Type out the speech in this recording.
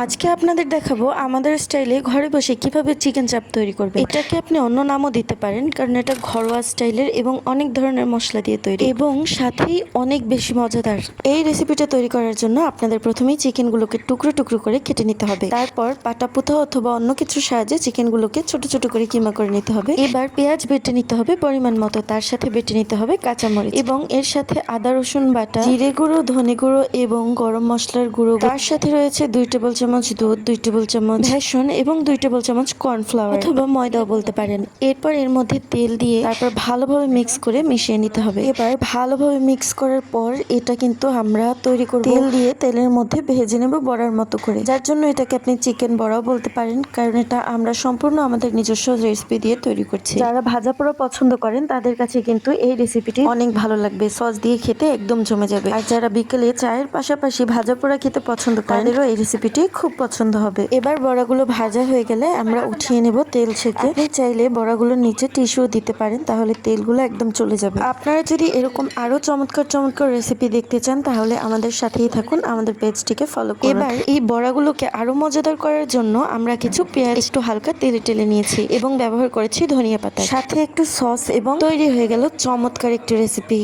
আজকে আপনাদের দেখাবো আমাদের স্টাইলে ঘরে বসে কীভাবে চিকেন চাপ তৈরি করবে এটাকে আপনি অন্য নামও দিতে পারেন, কারণ এটা ঘরোয়া স্টাইলের এবং অনেক ধরনের মশলা দিয়ে তৈরি। এবং সাথেই অনেক বেশি মজাদার। এই রেসিপিটা তৈরি করার জন্য আপনাদের প্রথমেই চিকেনগুলোকে টুকরো টুকরো করে কেটে নিতে হবে। তারপর পাটা পুঁথা অথবা অন্য কিছুর সাহায্যে চিকেনগুলোকে ছোট ছোট করে কিমা করে নিতে হবে। এবার পেঁয়াজ বেটে নিতে হবে পরিমাণ মতো, তার সাথে বেটে নিতে হবে কাঁচামরিচ। এবং এর সাথে আদা রসুন বাটা, জিরে গুঁড়ো, ধনে গুঁড়ো এবং গরম মশলার গুঁড়ো, তার সাথে রয়েছে দুই টেবিল চামচ দুধ দুই টেবিল চামচ ভেষন এবং দুই টেবিল চামচ কর্নফ্লাওয়ার অথবা ময়দাও বলতে পারেন। এরপর এর মধ্যে তেল দিয়ে তারপর ভালোভাবে মিক্স করে মিশিয়ে নিতে হবে। এবার ভালোভাবে মিক্স করার পর এটা কিন্তু আমরা তৈরি করব। তেল দিয়ে তেলের মধ্যে ভেজে নেব বড়ার মতো করে। যার জন্য এটাকে আপনি চিকেন বড়াও বলতে পারেন কারণ এটা আমরা সম্পূর্ণ আমাদের নিজস্ব রেসিপি দিয়ে তৈরি করছি। যারা ভাজা পোড়া পছন্দ করেন তাদের কাছে কিন্তু এই রেসিপিটি অনেক ভালো লাগবে। সস দিয়ে খেতে একদম জমে যাবে। আর যারা বিকেলে চায়ের পাশাপাশি ভাজা পোড়া খেতে পছন্দ করেন তাদেরও এই রেসিপিটি খুব পছন্দ হবে। এবার বড়াগুলো ভাজা হয়ে গেলে আমরা উঠিয়ে নেব তেল ছেঁকে। আপনি চাইলে বড়াগুলোর নিচে টিস্যু দিতে পারেন, তাহলে তেলগুলো একদম চলে যাবে। আপনারা যদি এরকম আরও চমৎকার চমৎকার রেসিপি দেখতে চান, তাহলে আমাদের সাথেই থাকুন, আমাদের পেজটিকে ফলো করুন। এবার এই বড়াগুলোকে আরও মজাদার করার জন্য আমরা কিছু পেঁয়াজ একটু হালকা তেলে টেলে নিয়েছি এবং ব্যবহার করেছি ধনিয়া পাতা। সাথে একটু সস এবং তৈরি হয়ে গেল চমৎকার একটি রেসিপি